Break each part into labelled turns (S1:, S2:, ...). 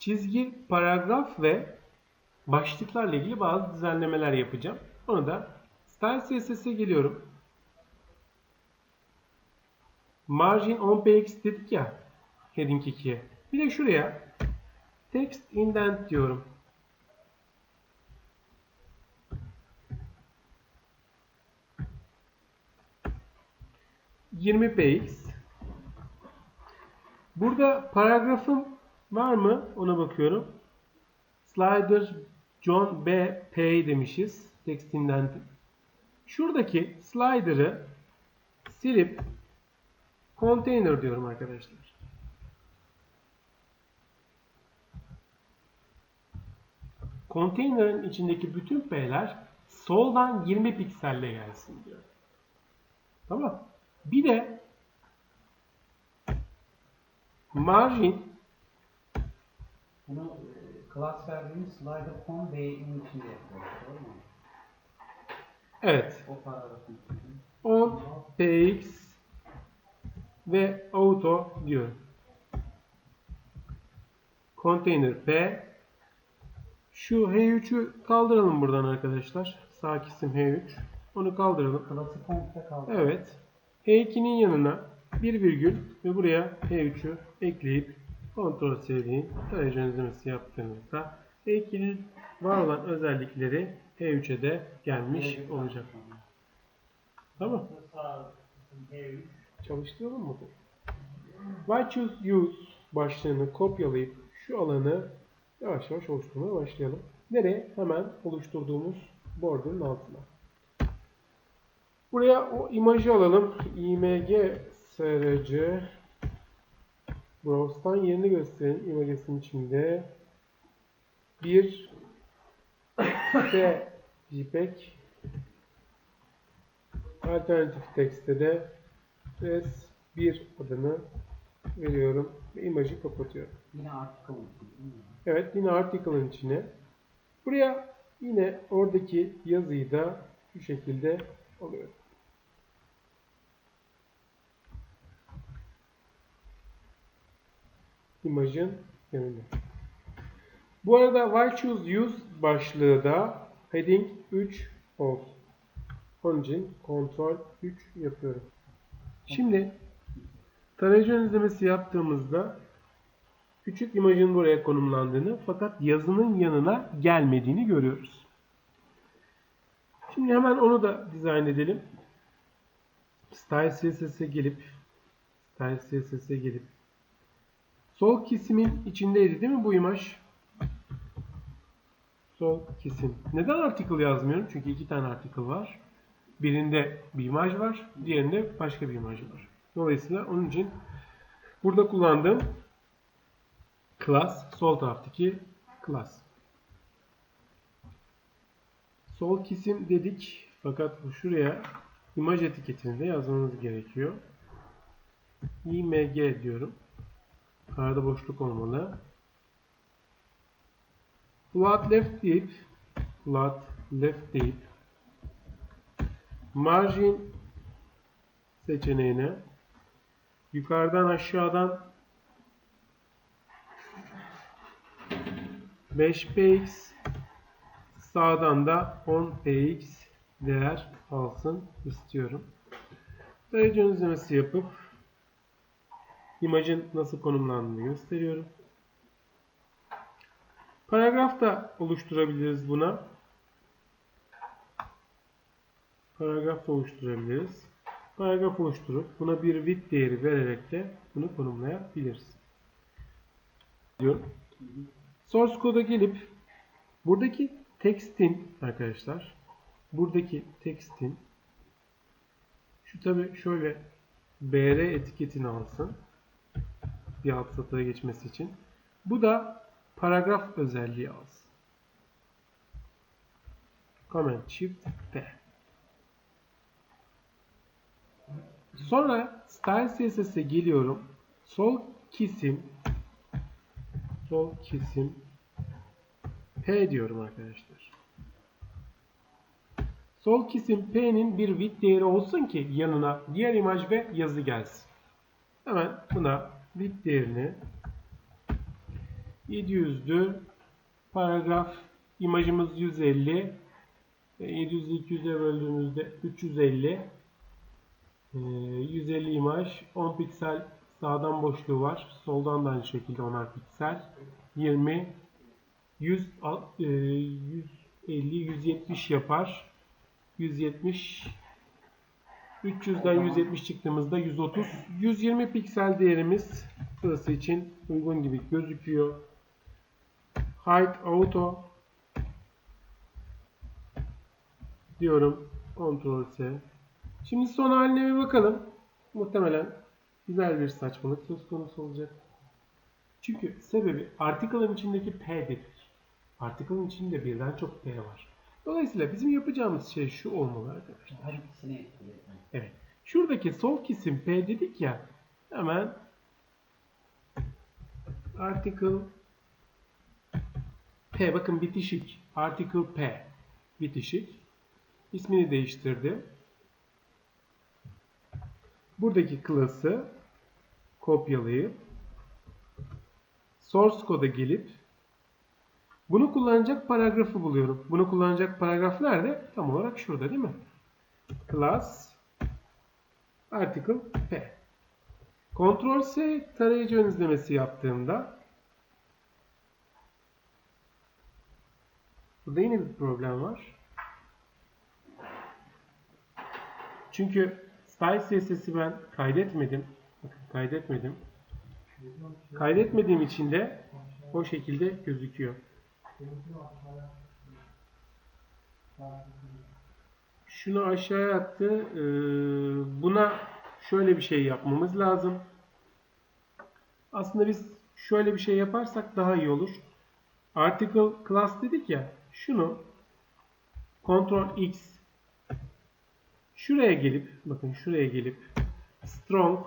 S1: çizgi, paragraf ve başlıklarla ilgili bazı düzenlemeler yapacağım. Onu da Style CSS'e geliyorum. Margin on px dedik ya heading 2'ye. Bir de şuraya text indent diyorum. ...20 px. Burada paragrafım var mı? Ona bakıyorum. Slider John B. P demişiz. Text indent. Şuradaki slider'ı silip container diyorum arkadaşlar. Container'ın içindeki bütün P'ler soldan 20 pikselle gelsin diyor. Tamam. Bir de margin
S2: Bunu e, class verdiğimiz slider com B'nin içinde yapıyoruz. Doğru mu?
S1: evet
S2: O paragrafın içinde.
S1: 10 px ve auto diyorum. Container p şu h3'ü kaldıralım buradan arkadaşlar. Sağ kesim h3. Onu kaldıralım.
S2: Class'ı komple kaldı.
S1: Evet. H2'nin yanına bir virgül ve buraya H3'ü ekleyip kontrol sevdiğin tarayıcı önlemesi yaptığımızda H2'nin var olan özellikleri H3'e de gelmiş olacak. Tamam. Çalıştıralım mı? Why choose use başlığını kopyalayıp şu alanı yavaş yavaş oluşturmaya başlayalım. Nereye? Hemen oluşturduğumuz border'ın altına. Buraya o imajı alalım. img src browse'tan yerini gösterin imagesinin içinde. Bir t jpeg alternatif tekste de res1 adını veriyorum ve imajı kapatıyorum.
S2: Yine article için değil mi?
S1: Evet yine article'ın içine. Buraya yine oradaki yazıyı da şu şekilde alıyorum. İmajın yanında. Bu arada why choose use başlığı da heading 3 olsun. Onun için kontrol 3 yapıyorum. Şimdi tarayıcı önlemesi yaptığımızda küçük imajın buraya konumlandığını fakat yazının yanına gelmediğini görüyoruz. Şimdi hemen onu da dizayn edelim. Style CSS'e gelip Style CSS'e gelip sol kesimin içindeydi değil mi bu imaj? Sol kesim. Neden article yazmıyorum? Çünkü iki tane article var. Birinde bir imaj var, diğerinde başka bir imaj var. Dolayısıyla onun için burada kullandığım class sol taraftaki class. Sol kesim dedik fakat bu şuraya imaj etiketini de yazmamız gerekiyor. img diyorum. Arada boşluk olmalı. Flat left deyip flat left deyip margin seçeneğine yukarıdan aşağıdan 5px sağdan da 10px değer alsın istiyorum. Tarayıcı izlemesi yapıp imajın nasıl konumlandığını gösteriyorum. Paragraf da oluşturabiliriz buna. Paragraf da oluşturabiliriz. Paragraf oluşturup buna bir width değeri vererek de bunu konumlayabiliriz. Diyorum. Source code'a gelip buradaki text'in arkadaşlar buradaki text'in şu tabi şöyle br etiketini alsın bir alt satıra geçmesi için. Bu da paragraf özelliği alsın. Command Shift P. Sonra Style CSS'e geliyorum. Sol kesim sol kesim P diyorum arkadaşlar. Sol kesim P'nin bir width değeri olsun ki yanına diğer imaj ve yazı gelsin. Hemen buna width değerini 700'dü. Paragraf imajımız 150. E, 700'ü 200'e böldüğümüzde 350. E, 150 imaj. 10 piksel sağdan boşluğu var. Soldan da aynı şekilde 10'ar piksel. 20 100 al- e, 150 170 yapar. 170 300'den 170 çıktığımızda 130 120 piksel değerimiz burası için uygun gibi gözüküyor. Height auto diyorum. Ctrl S. Şimdi son haline bir bakalım. Muhtemelen güzel bir saçmalık söz konusu olacak. Çünkü sebebi article'ın içindeki P'dir. Article'ın içinde birden çok P var. Dolayısıyla bizim yapacağımız şey şu olmalı arkadaşlar.
S2: Her ikisini etkiliyor.
S1: Evet. Şuradaki sol kesim P dedik ya. Hemen article P bakın bitişik. Article P bitişik. İsmini değiştirdi. Buradaki class'ı kopyalayıp source code'a gelip bunu kullanacak paragrafı buluyorum. Bunu kullanacak paragraf nerede? Tam olarak şurada değil mi? Class Article P. Ctrl S tarayıcı ön izlemesi yaptığımda burada yine bir problem var. Çünkü style CSS'i ben kaydetmedim. Bakın kaydetmedim. Kaydetmediğim için de o şekilde gözüküyor. Şunu aşağıya attı. Ee, buna şöyle bir şey yapmamız lazım. Aslında biz şöyle bir şey yaparsak daha iyi olur. Article class dedik ya. Şunu Ctrl X şuraya gelip bakın şuraya gelip strong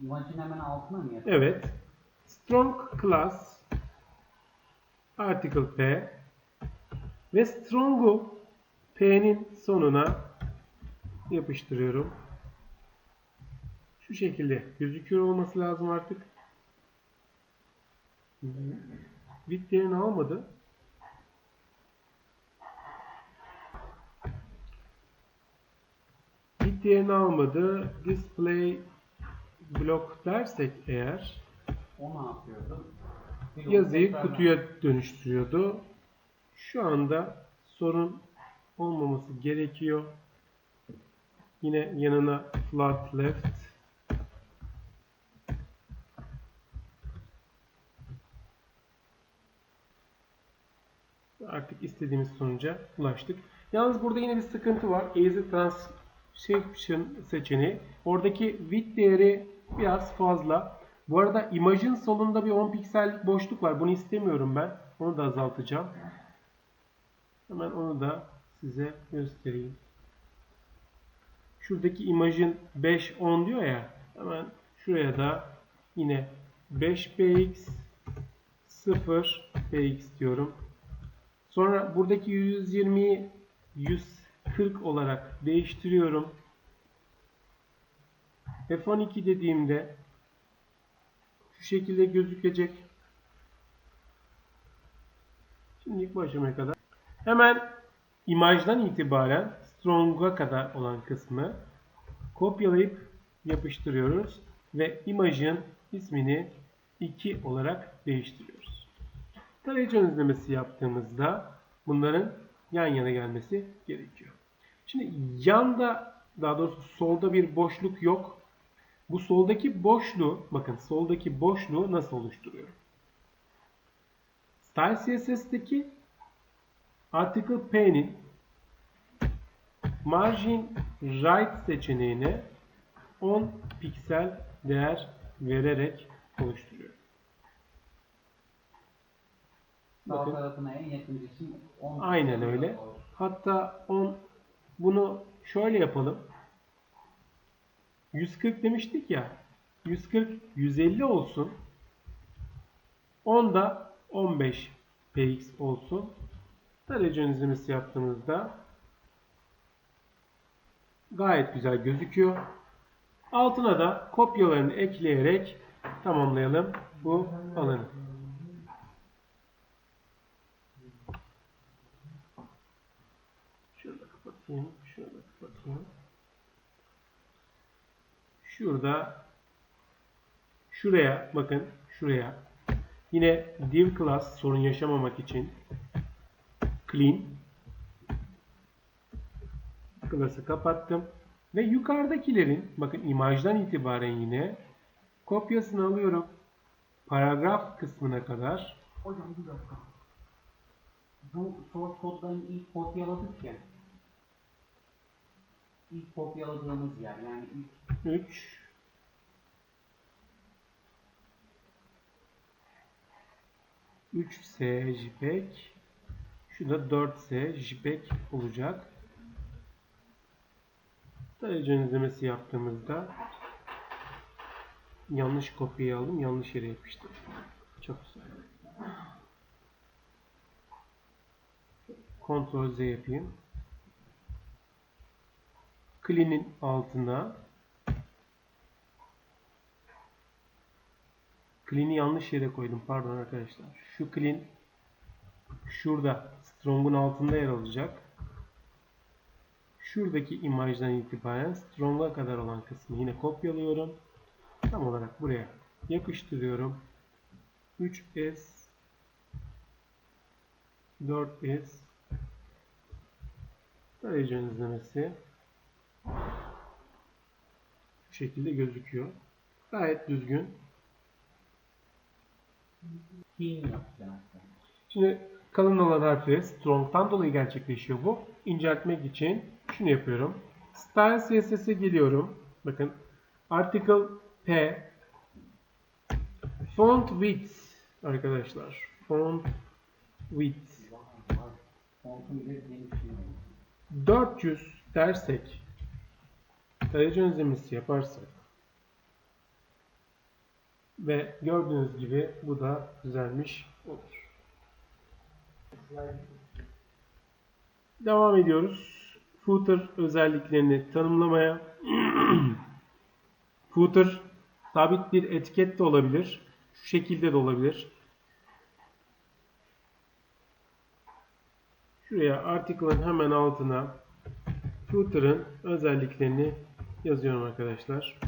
S2: İmajın hemen altına mı yapıyor?
S1: evet strong class article p ve strong'u p'nin sonuna yapıştırıyorum. Şu şekilde gözüküyor olması lazım artık. Width değerini almadı. Width değerini almadı. Display block dersek eğer
S2: O ne yapıyordu? Bir
S1: yazıyı
S2: tekrar-
S1: kutuya dönüştürüyordu. Şu anda sorun olmaması gerekiyor. Yine yanına flat left Artık istediğimiz sonuca ulaştık. Yalnız burada yine bir sıkıntı var. Easy Transition seçeneği. Oradaki width değeri biraz fazla. Bu arada imajın solunda bir 10 piksellik boşluk var. Bunu istemiyorum ben. Onu da azaltacağım. Hemen onu da size göstereyim. Şuradaki imajın 5-10 diyor ya. Hemen şuraya da yine 5px 0px diyorum. Sonra buradaki 120'yi 140 olarak değiştiriyorum. F12 dediğimde şu şekilde gözükecek. Şimdi ilk başlamaya kadar. Hemen imajdan itibaren strong'a kadar olan kısmı kopyalayıp yapıştırıyoruz ve imajın ismini 2 olarak değiştiriyoruz. Tarayıcı ön izlemesi yaptığımızda bunların yan yana gelmesi gerekiyor. Şimdi yanda daha doğrusu solda bir boşluk yok. Bu soldaki boşluğu bakın soldaki boşluğu nasıl oluşturuyorum? Style CSS'deki Article P'nin Margin Right seçeneğine 10 piksel değer vererek oluşturuyorum.
S2: Sağ
S1: Bakın.
S2: tarafına en yakın cisim 10
S1: Aynen öyle. Hatta 10 bunu şöyle yapalım. 140 demiştik ya. 140 150 olsun. 10 da 15 px olsun. Ön izlemesi yaptığımızda gayet güzel gözüküyor. Altına da kopyalarını ekleyerek tamamlayalım bu alanı. Şurada kapatayım, şurada kapatayım. Şurada şuraya bakın şuraya yine div class sorun yaşamamak için clean class'ı kapattım ve yukarıdakilerin bakın imajdan itibaren yine kopyasını alıyorum paragraf kısmına kadar
S2: Hocam bir dakika. Bu source kodlarını ilk kopyaladık ya. İlk kopyaladığımız yer yani ilk
S1: 3 3S JPEG şu da 4S JPEG olacak. Tarayıcı izlemesi yaptığımızda yanlış kopyayı aldım, yanlış yere yapıştırdım. Çok güzel. Ctrl Z yapayım. Clean'in altına Clean'i yanlış yere koydum. Pardon arkadaşlar. Şu clean şurada strong'un altında yer alacak. Şuradaki imajdan itibaren strong'a kadar olan kısmı yine kopyalıyorum. Tam olarak buraya yapıştırıyorum. 3S 4S tarayıcı izlemesi bu şekilde gözüküyor. Gayet düzgün. Şimdi kalın olan harfleri strong'tan dolayı gerçekleşiyor bu. İnceltmek için şunu yapıyorum. Style CSS'e geliyorum. Bakın article P font width arkadaşlar. Font width
S2: Var var. Fontun bir genişliği.
S1: 400 dersek tarayıcı önlemesi yaparsak ve gördüğünüz gibi bu da düzelmiş olur. Devam ediyoruz. Footer özelliklerini tanımlamaya. Footer sabit bir etiket de olabilir. Şu şekilde de olabilir. Şuraya article'ın hemen altına footer'ın özelliklerini yazıyorum arkadaşlar.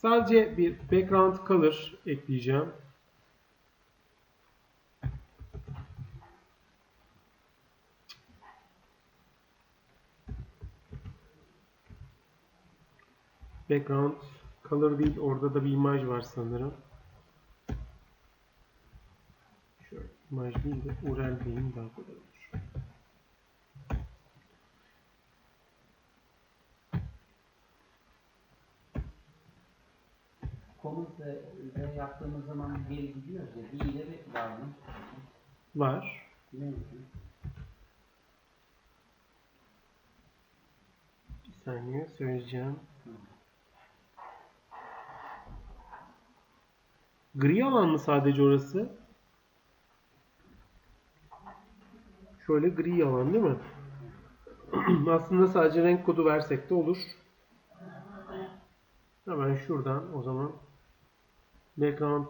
S1: Sadece bir background color ekleyeceğim. Background color değil orada da bir imaj var sanırım. Şöyle imaj değil de URL diyeyim daha kolay olur.
S2: Komut ve ve yaptığımız zaman geri gidiyoruz ya. Bir ileri var mı?
S1: Var.
S2: Ne?
S1: Bir saniye söyleyeceğim. Gri alan mı sadece orası? Şöyle gri alan değil mi? Aslında sadece renk kodu versek de olur. Hemen şuradan o zaman background.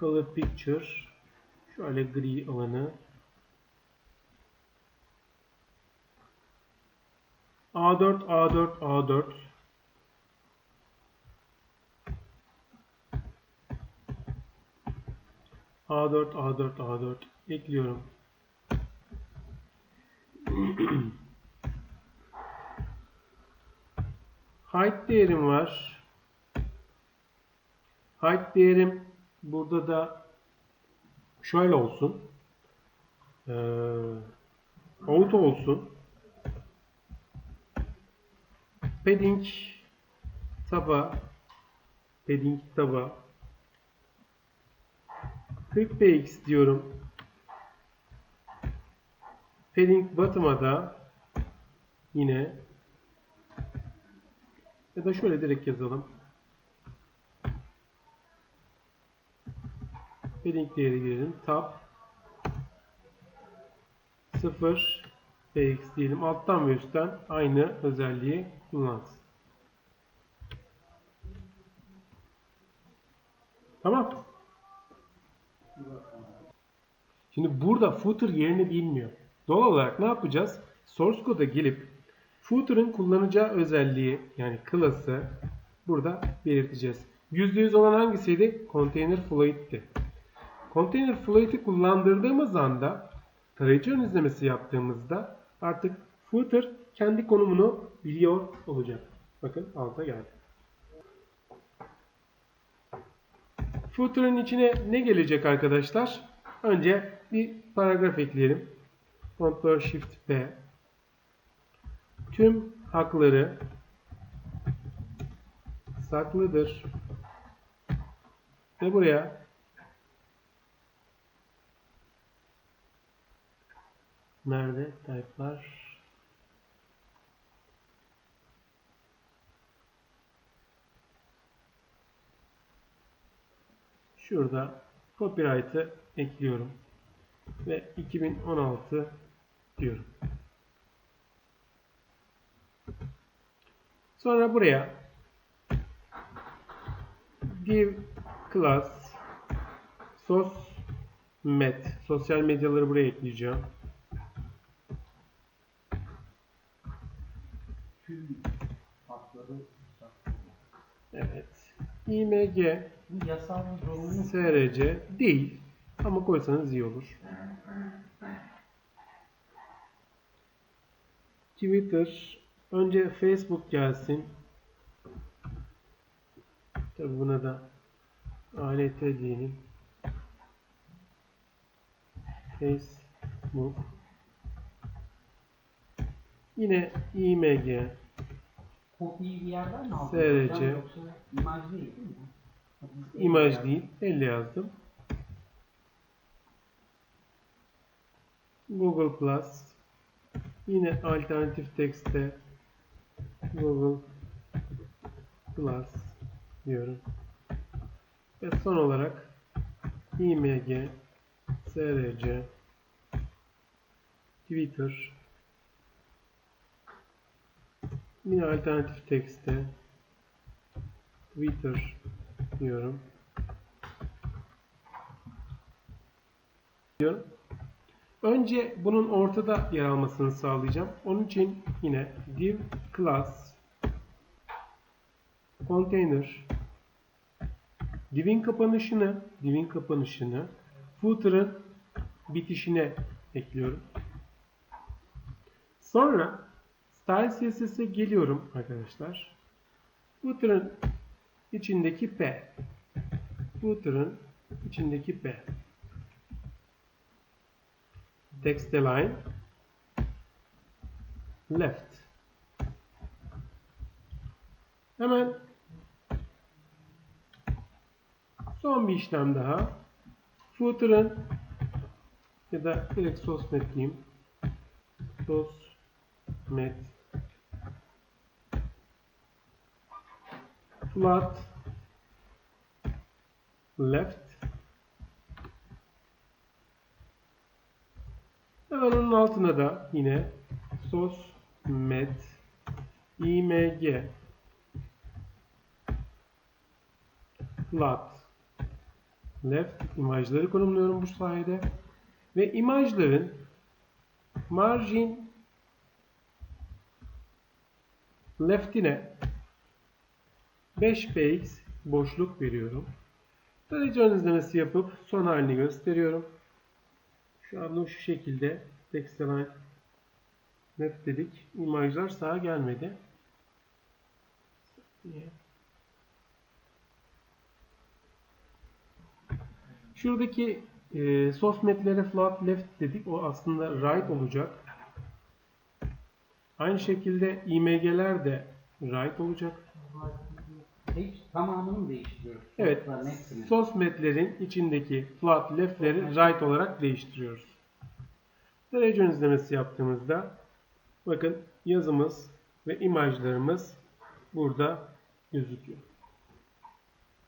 S1: Color picture. Şöyle gri alanı. A4 A4 A4 A4 A4 A4 ekliyorum. Height değerim var. Height değerim burada da şöyle olsun. Ee, auto olsun. Padding taba padding taba 40 px diyorum. Padding bottom'a da yine ya da şöyle direkt yazalım. Padding değeri girelim. Tab 0 px diyelim. Alttan ve üstten aynı özelliği kullansın. Tamam. Şimdi burada footer yerini bilmiyor. Doğal olarak ne yapacağız? Source code'a gelip footer'ın kullanacağı özelliği yani class'ı burada belirteceğiz. %100 olan hangisiydi? Container Fluid'ti. Container Fluid'i kullandırdığımız anda tarayıcı ön izlemesi yaptığımızda artık footer kendi konumunu biliyor olacak. Bakın alta geldi. Footer'ın içine ne gelecek arkadaşlar? Önce bir paragraf ekleyelim. Ctrl Shift B. Tüm hakları saklıdır. Ve buraya nerede type'lar Şurada copyright'ı ekliyorum. Ve 2016 diyorum. Sonra buraya div class sos met sosyal medyaları buraya ekleyeceğim. Evet. img src değil ama koysanız iyi olur. Twitter önce Facebook gelsin. Tabi buna da ALT diyelim. Facebook Yine img
S2: kopyayı bir yerden mi aldın?
S1: SRC.
S2: Yoksa imaj değil değil mi?
S1: İmaj değil. Elle yazdım. Google Plus. Yine alternatif tekste Google Plus diyorum. Ve son olarak img src Twitter yine alternatif tekste Twitter diyorum. diyorum. Önce bunun ortada yer almasını sağlayacağım. Onun için yine div class container. Divin kapanışını divin kapanışını footer'ın bitişine ekliyorum. Sonra style css'e geliyorum arkadaşlar. Footer'ın içindeki p. Footer'ın içindeki p. Text align left. Hemen son bir işlem daha. Footer'ın ya da direkt sosmet diyeyim. Sosmet flat left. Hemen onun altına da yine sos met img. Flat left imajları konumluyorum bu sayede ve imajların margin left'ine 5px boşluk veriyorum. Tarayıcı ön izlemesi yapıp son halini gösteriyorum. Şu anda şu şekilde text align left dedik. İmajlar sağa gelmedi. Şuradaki e, source metlere flat left dedik. O aslında right olacak. Aynı şekilde img'ler de right olacak.
S2: Hiç tamamını mı değiştiriyoruz?
S1: Evet. Source metlerin içindeki flat left'leri right olarak değiştiriyoruz. Tarayıcı ön izlemesi yaptığımızda bakın yazımız ve imajlarımız burada gözüküyor.